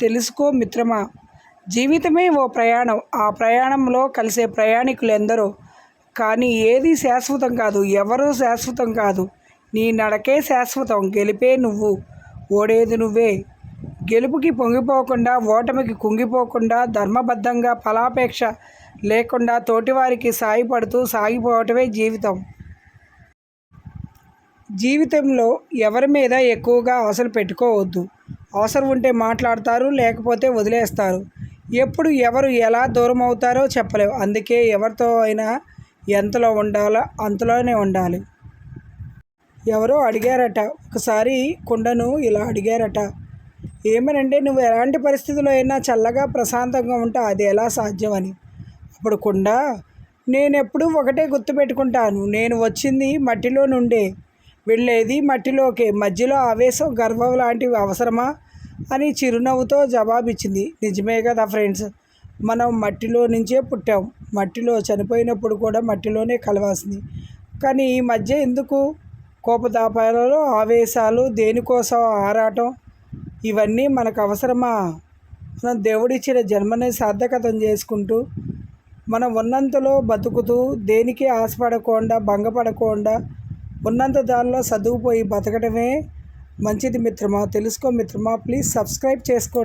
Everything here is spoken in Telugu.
తెలుసుకో మిత్రమా. జీవితమే ఓ ప్రయాణం. ఆ ప్రయాణంలో కలిసే ప్రయాణికులు ఎందరో కానీ ఏది శాశ్వతం కాదు. ఎవరూ శాశ్వతం కాదు. నీ నడకే శాశ్వతం. గెలిపే నువ్వు. ఓడేది నువ్వే. గెలుపుకి పొంగిపోకుండా ఓటమికి కుంగిపోకుండా ధర్మబద్ధంగా ఫలాపేక్ష లేకుండా తోటివారికి సాయపడుతూ సాగిపోవటమే జీవితం. జీవితంలో ఎవరి మీద ఎక్కువగా ఆశలు పెట్టుకోవద్దు. అవసరం ఉంటే మాట్లాడతారు లేకపోతే వదిలేస్తారు. ఎప్పుడు ఎవరు ఎలా దూరం అవుతారో చెప్పలేవు. అందుకే ఎవరితో అయినా ఎంతలో ఉండాలో అంతలోనే ఉండాలి. ఎవరో అడిగారట. ఒకసారి కుండను ఇలా అడిగారట. ఏమనంటే నువ్వు ఎలాంటి పరిస్థితుల్లో అయినా చల్లగా ప్రశాంతంగా ఉంటా అది ఎలా సాధ్యమని? అప్పుడు కుండ నేను ఎప్పుడూ ఒకటే గుర్తుపెట్టుకుంటాను నేను వచ్చింది మట్టిలో నుండే. వెళ్ళేది మట్టిలోకే. మధ్యలో ఆవేశం గర్వం లాంటివి అవసరమా? అని చిరునవ్వుతో జవాబిచ్చింది. నిజమే కదా ఫ్రెండ్స్ మనం మట్టిలో నుంచే పుట్టాం. మట్టిలో చనిపోయినప్పుడు కూడా మట్టిలోనే కలవాల్సింది. కానీ ఈ మధ్య ఎందుకు? కోపతాపాలలో ఆవేశాలు దేనికోసం ఆరాటం? ఇవన్నీ మనకు అవసరమా? మనం దేవుడిచ్చిన జన్మని సార్థకతం చేసుకుంటూ మనం ఉన్నంతలో బతుకుతూ దేనికి ఆశపడకుండా భంగపడకుండా ఉన్నంత దానిలో చదువుపోయి బతకడమే మంచిది మిత్రమా? తెలుసుకో మిత్రమా? ప్లీజ్ సబ్స్క్రైబ్ చేసుకోండి.